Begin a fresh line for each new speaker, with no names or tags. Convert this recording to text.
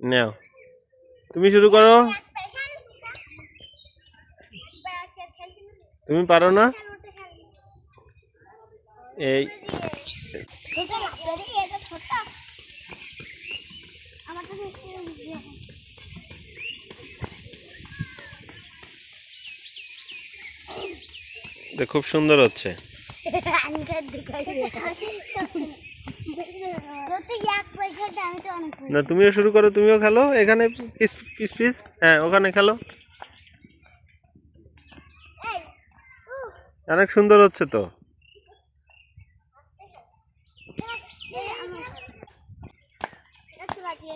নাও। তুমি শুরু করো। তুমি পারো না? এই। খুব সুন্দর হচ্ছে। না তুমিও শুরু করো তুমিও খেলো এখানে পিস পিস পিস। হ্যাঁ ওখানে খেলো। অনেক সুন্দর হচ্ছে তো।
আমাকে